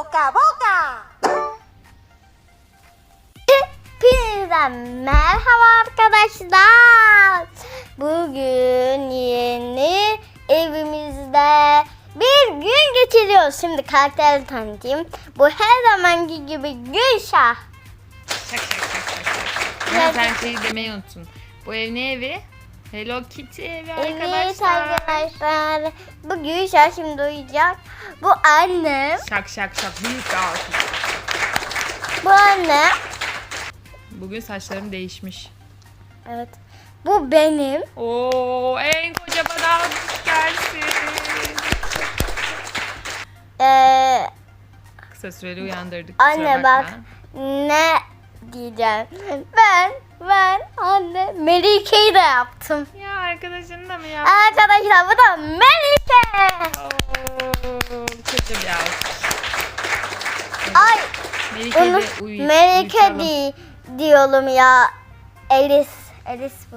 boca boca. Hepinize merhaba arkadaşlar. Bugün yeni evimizde bir gün geçiriyoruz. Şimdi karakteri tanıtayım. Bu her zamanki gibi Gülşah. Şak şak şak şak. Ama sen şeyi demeyi unuttun. Bu ev ne evi? Hello Kitty evi Evet arkadaşlar. arkadaşlar. Bu Gülşah şimdi uyuyacak. Bu annem. Şak şak şak. Büyük bir alkış. Bu annem. Bugün saçlarım değişmiş. Evet. Bu benim. Oo en kocaman alkış gelsin. Ee, Kısa süreli uyandırdık. kusura anne bakma. bak ne diyeceğim. Ben ben anne Melike'yi de yaptım. Ya arkadaşın da mı yaptı? Arkadaşlar bu da Melike. Oo, kötü bir alkış. Ay Melike onu de uyu Melike uyutalım. di diyorum ya. Elis. Elis bu.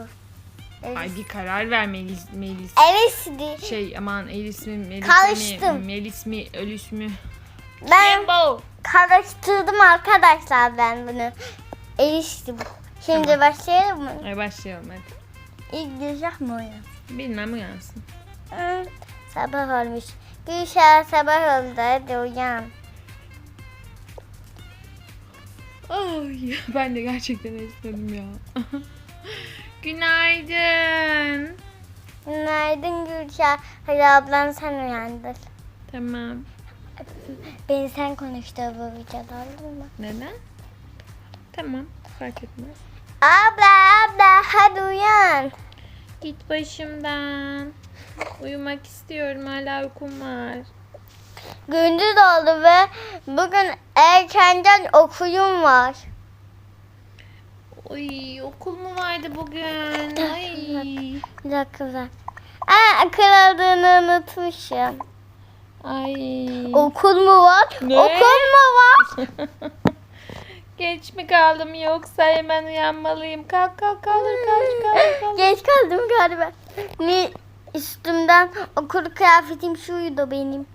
Elis. Ay bir karar ver Melis. Melis. Elis di. Şey aman Elis mi Melis Karıştım. mi Melis mi Ölüs mü? Ben Kimbo. karıştırdım arkadaşlar ben bunu. Elis'ti bu. Şimdi Tamam. başlayalım mı? Ay başlayalım hadi. İlk Gülşah mı uyansın? Bilmem uyansın. Hı, sabah olmuş. Gülşah sabah oldu hadi uyan. Ay ben de gerçekten esnedim ya. Günaydın. Günaydın Gülşah. Hadi ablan sen uyandır. Tamam. Beni sen konuştur bu videoda olur mu? Neden? Tamam. Fark etmez. Abla abla hadi uyan. Git başımdan. Uyumak istiyorum. Hala uykum var. Gündüz oldu ve bugün erkenden okuyum var. Oy okul mu vardı bugün? Ay. Bir dakika bir dakika. Aa, akıl aldığını unutmuşum. Ay. Okul mu var? Ne? Okul mu var? Geç mi kaldım yoksa hemen uyanmalıyım. Kalk kalk kaldır kalk kalk kalk. Geç kaldım galiba. Ne üstümden okul kıyafetim şuydu benim.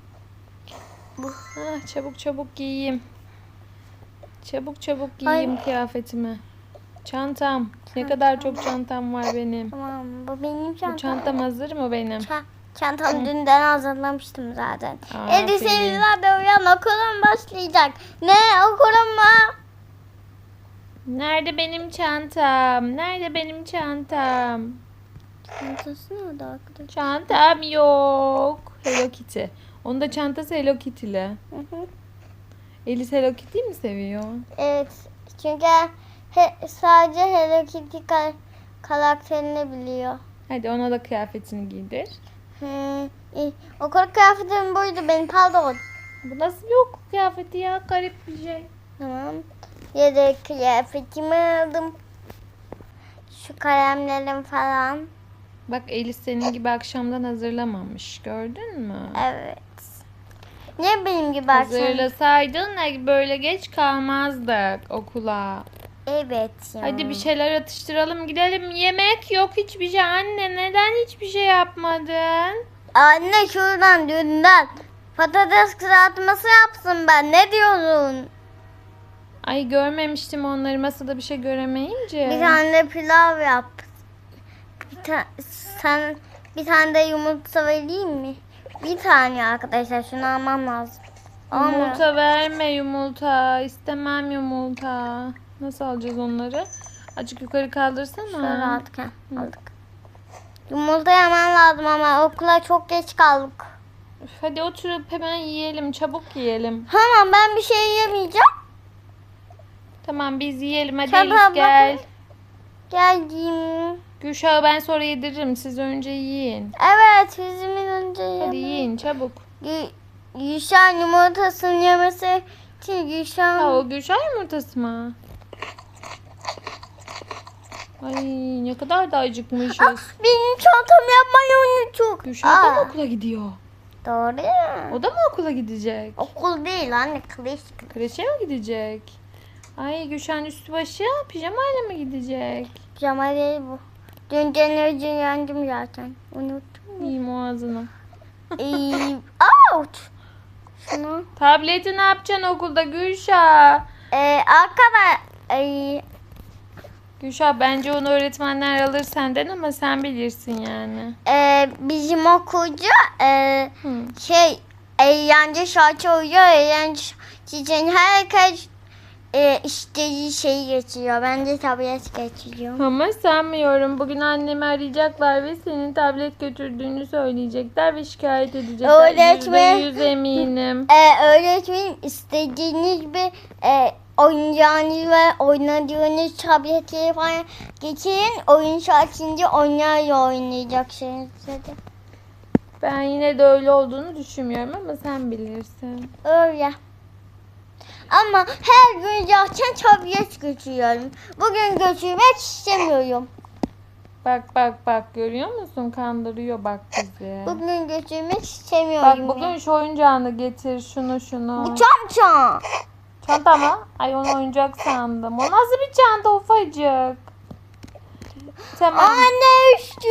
Ah, çabuk çabuk giyeyim. Çabuk çabuk giyeyim kıyafetimi. Çantam. Ne kadar çok çantam var benim. Tamam bu benim çantam. Bu çantam hazır mı benim? Ça- çantam dünden hazırlamıştım zaten. Seyirciler de uyan okulum başlayacak. Ne okulum mu? Nerede benim çantam? Nerede benim çantam? Çantası nerede arkadaş? Çantam yok. Hello Kitty. Onun da çantası Hello Kitty'li. Elis Hello Kitty'yi mi seviyor? Evet çünkü he- sadece Hello Kitty ka- karakterini biliyor. Hadi ona da kıyafetini giydir. Hı, iyi. Okul kıyafetim buydu benim pardon. Bu nasıl bir okul kıyafeti ya? Garip bir şey. Tamam. Yedek kıyafetimi aldım. Şu kalemlerim falan. Bak Elis senin gibi akşamdan hazırlamamış. Gördün mü? Evet. Niye benim gibi akşam? Hazırlasaydın da böyle geç kalmazdık okula. Evet ya. Hadi bir şeyler atıştıralım gidelim. Yemek yok hiçbir şey. Anne neden hiçbir şey yapmadın? Anne şuradan dünden patates kızartması yapsın ben. Ne diyorsun? Ay görmemiştim onları masada bir şey göremeyince. Bir tane pilav yap. Bir ta- sen bir tane de yumurta vereyim mi? Bir tane arkadaşlar şunu almam lazım. Olmuyor. Yumurta verme yumurta. İstemem yumurta. Nasıl alacağız onları? Açık yukarı kaldırsana. Şöyle aldık. ha, aldık. Yumurta yemem lazım ama okula çok geç kaldık. Hadi oturup hemen yiyelim. Çabuk yiyelim. Tamam ben bir şey yemeyeceğim. Tamam biz yiyelim. Hadi Tamam, Elis gel. Geldim. Gülşah'ı ben sonra yediririm. Siz önce yiyin. Evet yüzümün önce Hadi yiyin çabuk. Gü- yumurtasını yemesi için. Ha o Gülşah yumurtası mı? Ay ne kadar da acıkmışız. Benim çantam yapmayı unuttuk. Gülşah da mı Aa, okula gidiyor? Doğru ya. O da mı okula gidecek? Okul değil anne kreş. Kreşe mi gidecek? Ay Gülşah'ın üstü başı pijamayla mı gidecek? Pijama değil bu. Dün gene yendim zaten. Unuttum. İyiyim o ağzına. Ee, ouch. şunu. Tableti ne yapacaksın okulda Gülşah? Ee, arkadaş ay, Gülşah bence onu öğretmenler alır senden ama sen bilirsin yani. e, bizim okulcu e, şey eğlence şarkı oluyor. Eğlence için herkes e, istediği şeyi geçiyor. Ben de tablet geçiriyorum. Ama sanmıyorum. Bugün annemi arayacaklar ve senin tablet götürdüğünü söyleyecekler ve şikayet edecekler. Öğretmen- Yüzde yüz eminim. Ee, öğretmenim istediğiniz bir e, oyuncağınız ve oynadığınız tabletleri falan getirin. Oyun şarkınca onlarla oynayacaksınız dedi. Ben yine de öyle olduğunu düşünmüyorum ama sen bilirsin. Öyle. Ama her gün zaten tablet götürüyorum. Bugün götürmek istemiyorum. Bak bak bak görüyor musun? Kandırıyor bak bizi. Bugün götürmek istemiyorum. Bak bugün şu oyuncağını getir şunu şunu. Bu çanta. Çanta mı? Ay onu oyuncak sandım. O nasıl bir çanta ufacık? Tamam. Anne üstü,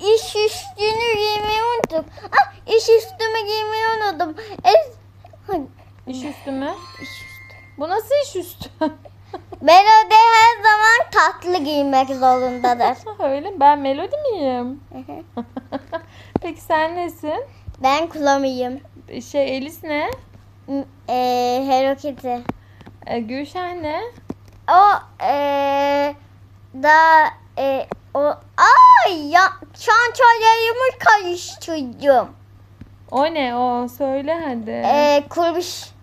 iş üstünü giymeyi unuttum. Ah, iş üstümü giymeyi unuttum. Es, İş üstü mü? iş. Bu nasıl iş üstü? Melody her zaman tatlı giymek zorundadır. Öyle mi? Ben Melodi miyim? Peki sen nesin? ben Kulamıyım. Şey Elis ne? Ee, Hello Kitty. E, Gülşen ne? O ee, da ee, o ay ya çantalarımı karıştırdım. O ne o? Söyle hadi. Ee, kurbiş.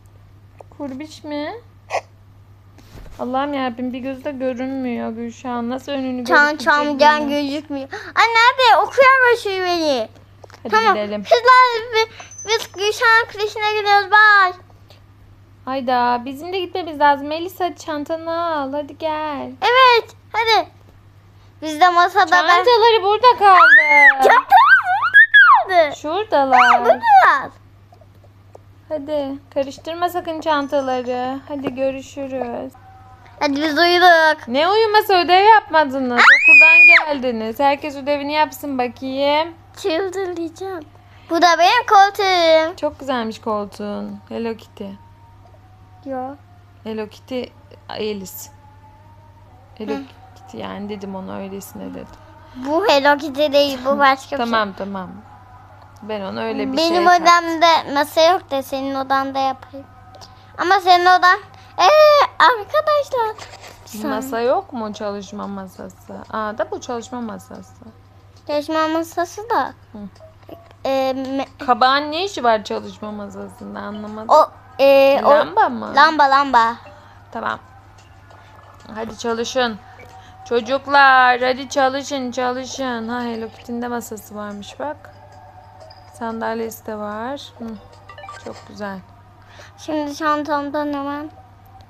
Kurbiş mi? Allah'ım yarabbim bir gözde görünmüyor Gülşen. Nasıl önünü Çantamdan gideceğiz? gözükmüyor. Ay nerede? Okuyor musun beni? Hadi Tamam. gidelim. Kızlar biz, biz Gülşen Kreşi'ne gidiyoruz. Bye. Hayda bizim de gitmemiz lazım. Melis hadi çantanı al. Hadi gel. Evet. Hadi. Biz de masada ben... Çantaları burada kaldı. Çantamız burada kaldı. Şuradalar. Burada. Hadi karıştırma sakın çantaları. Hadi görüşürüz. Hadi biz uyuduk. Ne uyuması ödev yapmadınız. Okuldan geldiniz. Herkes ödevini yapsın bakayım. Çıldıracağım. Bu da benim koltuğum. Çok güzelmiş koltuğun. Hello Kitty. Yok. Hello Kitty Elis. Hello Kitty yani dedim ona öylesine dedim. Bu Hello Kitty değil. Bu başka bir Tamam tamam. Ben ona öyle bir Benim şey odamda masa yok da senin odanda yapayım. Ama senin odan... Ee, arkadaşlar. Masa yok mu çalışma masası? Aa da bu çalışma masası. Çalışma masası da. Hı. Me- Kabağın ne işi var çalışma masasında anlamadım. o, o Lamba mı? lamba lamba. Tamam. Hadi çalışın. Çocuklar hadi çalışın çalışın. Ha Hello Kitty'nin de masası varmış bak. Sandalyesi de var. Hı, çok güzel. Şimdi çantamdan hemen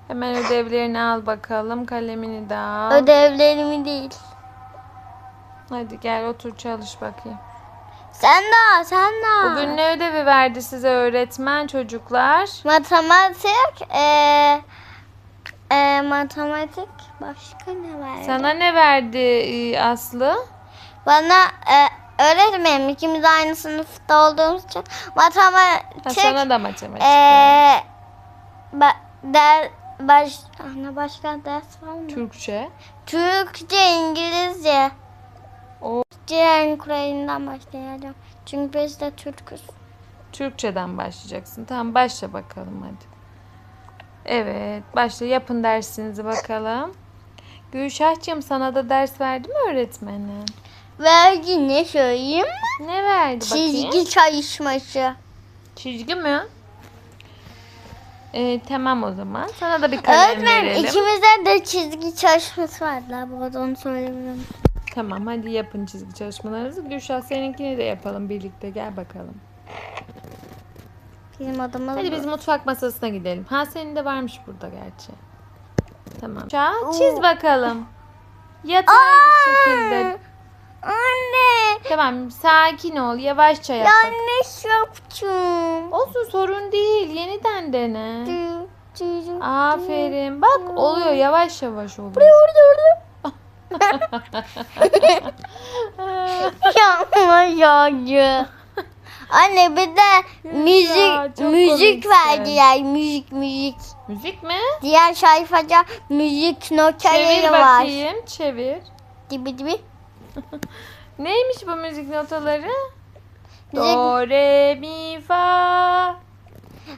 Hemen ödevlerini al bakalım. Kalemini de al. ödevlerimi değil. Hadi gel otur çalış bakayım. Sen de al, sen de al. Bugün ne ödevi verdi size öğretmen çocuklar? Matematik, ee, ee, matematik başka ne var? Sana ne verdi e, Aslı? Bana ee, öğretmenim ikimiz aynı sınıfta olduğumuz için Ha, matematik sana da matematik. verdi. ee, ba, der, baş, ana başka ders var mı? Türkçe. Türkçe, İngilizce. O Türkçe en Kur'an'dan başlayacağım. Çünkü biz de Türk'üz. Türkçeden başlayacaksın. Tamam başla bakalım hadi. Evet başla yapın dersinizi bakalım. Gülşah'cığım sana da ders verdi mi öğretmenin? Vergi ne söyleyeyim? Ne verdi bakayım? Çizgi çalışması. Çizgi mi? Ee, tamam o zaman. Sana da bir kalem Öğretmenim verelim. ikimizde de çizgi çalışması vardı. Bu arada onu söyleyebilirim. Tamam hadi yapın çizgi çalışmalarınızı. Gülşah seninkini de yapalım birlikte. Gel bakalım. Bizim adımız Hadi bu. biz mutfak masasına gidelim. Ha senin de varmış burada gerçi. Tamam. Gülşah çiz bakalım. Yatay bir şekilde. Anne. Tamam sakin ol. Yavaşça yap bak. Yanlış yaptım. Olsun sorun değil. Yeniden dene. Dü- dü- dü- Aferin. Bak oluyor yavaş yavaş oluyor. Yapma yağcı. Anne bir de müzik çok müzik komiksin. verdiler. Müzik müzik. Müzik mi? Diğer sayfada müzik Çevir notaları var. bakayım. Çevir. Gibi gibi. Neymiş bu müzik notaları? Do, re, mi, fa.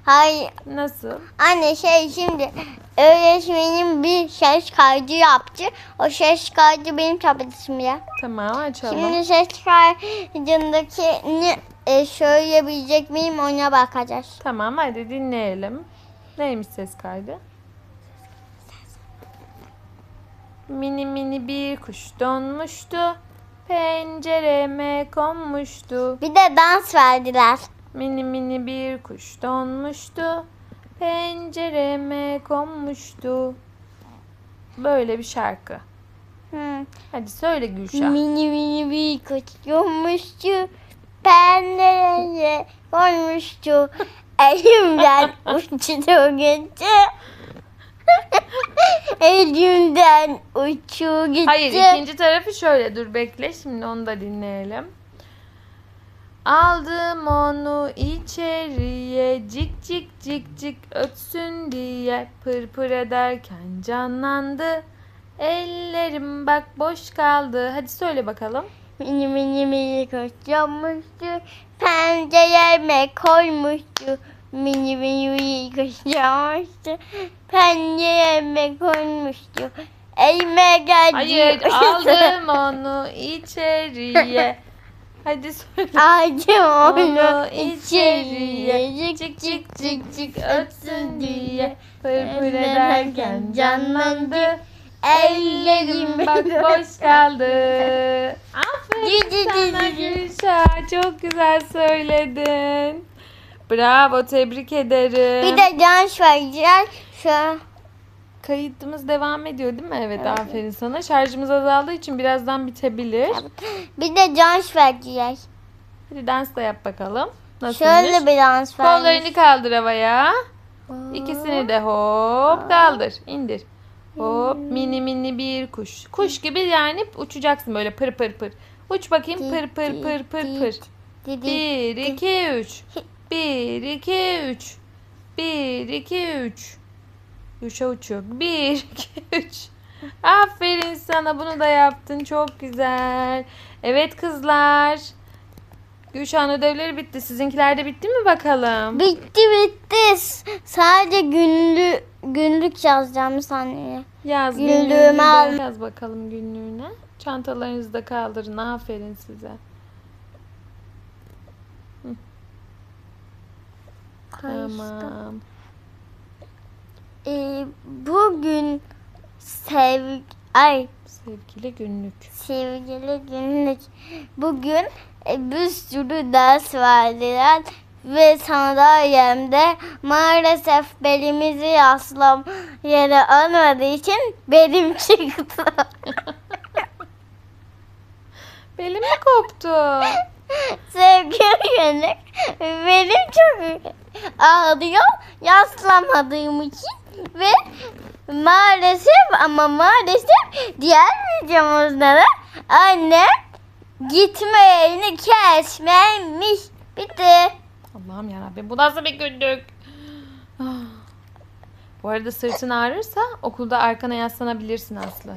Hayır Nasıl? anne şey şimdi öğretmenim bir ses kaydı yaptı. O ses kaydı benim tabletimde. Tamam açalım. Şimdi ses kaydındakini e, söyleyebilecek miyim ona bakacağız. Tamam hadi dinleyelim. Neymiş ses kaydı? Mini mini bir kuş donmuştu. Pencereme konmuştu. Bir de dans verdiler. Mini mini bir kuş donmuştu. Pencereme konmuştu. Böyle bir şarkı. Hı. Hadi söyle Gülşah. Mini mini bir kuş yumuştu. Pencereye koymuştu. Elimden uçtu gitti. Elimden uçu gitti. Hayır ikinci tarafı şöyle dur bekle şimdi onu da dinleyelim. Aldım onu içeriye cik cik cik cik ötsün diye pır pır ederken canlandı. Ellerim bak boş kaldı. Hadi söyle bakalım. Mini mini mini yumuştu. Pencereme koymuştu. Mini kuş yumuştu. Pencereme koymuştu. Elime geldi. Hayır aldım onu içeriye. Hadi söyle. Aldım Onu içeriye cik cik cik cik ötsün diye pır pır ederken canlandı. Ellerim bak boş kaldı. Aferin sana. Gülşah. Çok güzel söyledin. Bravo tebrik ederim. Bir de dans vereceğiz. Şu Kayıtımız devam ediyor değil mi? Evet, aferin sana. Şarjımız azaldığı için birazdan bitebilir. bir de dans vereceğiz. Hadi dans da yap bakalım. Nasılmış? Şöyle bir dans vereceğiz. Kollarını kaldır havaya. İkisini de hop kaldır. indir. Hop mini mini bir kuş. Kuş gibi yani uçacaksın böyle pır pır pır. Uç bakayım pır pır pır pır pır. Bir iki üç. Bir iki üç. Bir iki üç. Yuşa uçuyor. Bir iki üç. Aferin sana bunu da yaptın. Çok güzel. Evet kızlar. Gülşah'ın ödevleri bitti. Sizinkiler de bitti mi bakalım? Bitti bitti. Sadece günlük günlük yazacağım saniye. Yaz Günlüğümü al. yaz bakalım günlüğüne. Çantalarınızı da kaldırın. Aferin size. Tamam. Ee, bugün sev ay Sevgili günlük. sevgili günlük bugün e, bir sürü ders verdiler ve sandalyemde maalesef belimizi yaslam yere almadığı için belim çıktı. Belim mi koptu? Sevgili günlük benim ağrıyor yaslamadığım için ve maalesef ama maalesef diğer videomuzda da annem gitme yerini kesmemiş. Bitti. Allah'ım yarabbim bu nasıl bir günlük? Bu arada sırtın ağrırsa okulda arkana yaslanabilirsin Aslı.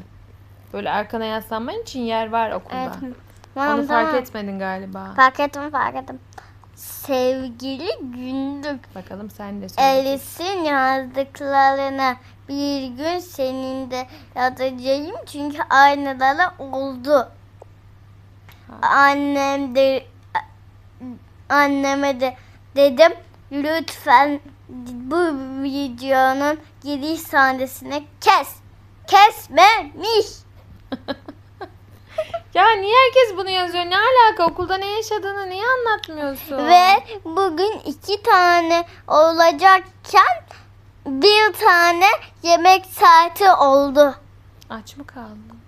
Böyle arkana yaslanman için yer var okulda. Evet. Onu Tamam, fark tamam. etmedin galiba. Fark ettim fark ettim. Sevgili günlük Bakalım sen de söyle. Elis'in yazdıklarını bir gün senin de yazacağım çünkü aynıları oldu. Annem de anneme de dedim lütfen bu videonun giriş sahnesini kes. Kesmemiş. Ya niye herkes bunu yazıyor? Ne alaka? Okulda ne yaşadığını niye anlatmıyorsun? Ve bugün iki tane olacakken bir tane yemek saati oldu. Aç mı kaldın?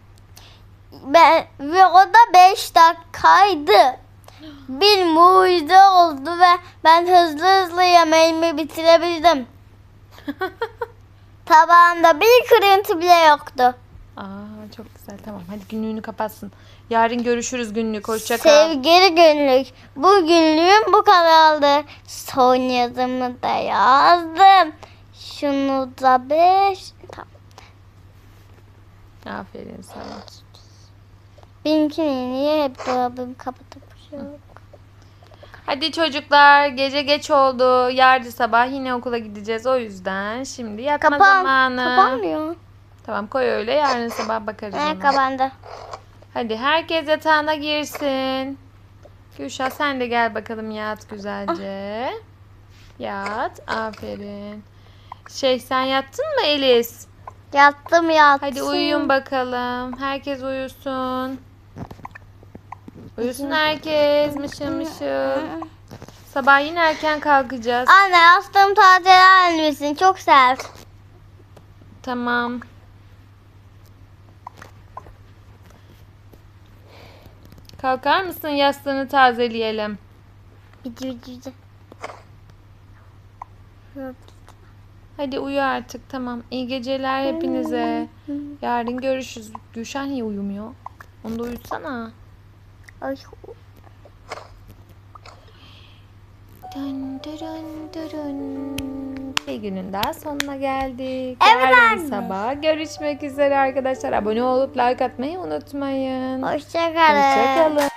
Ben, ve o da 5 dakikaydı. Bir mucize oldu ve ben hızlı hızlı yemeğimi bitirebildim. Tabağımda bir kırıntı bile yoktu. Aa çok güzel tamam hadi günlüğünü kapatsın. Yarın görüşürüz günlük hoşça kal. Sevgili günlük. Bu günlüğüm bu kadardı. Son yazımı da yazdım. Şunu da beş. Tamam. Aferin sana. Benimkini niye hep dolabımı kapatıp yok? Hadi çocuklar gece geç oldu. Yarın sabah yine okula gideceğiz. O yüzden şimdi yatma Kapan. zamanı. Kapanmıyor. Tamam koy öyle yarın sabah bakarız Ne ona. kapandı? Hadi herkes yatağına girsin. Gülşah sen de gel bakalım yat güzelce. Yat. Aferin. Şey sen yattın mı Elis? Yattım yattım. Hadi uyuyun bakalım. Herkes uyusun. Uyusun herkes. Mışıl mışıl. Sabah yine erken kalkacağız. Anne yastığım tazeler misin? Çok sert. Tamam. Kalkar mısın yastığını tazeleyelim. Bici bici bici. Hadi uyu artık tamam. İyi geceler hepinize. Yarın görüşürüz. Gülşen niye uyumuyor? Onu da uyutsana. Ay. Dön dön dön. Bir günün daha sonuna geldik. Evet Yarın anne. sabah görüşmek üzere arkadaşlar. Abone olup like atmayı unutmayın. Hoşçakalın. Hoşçakalın.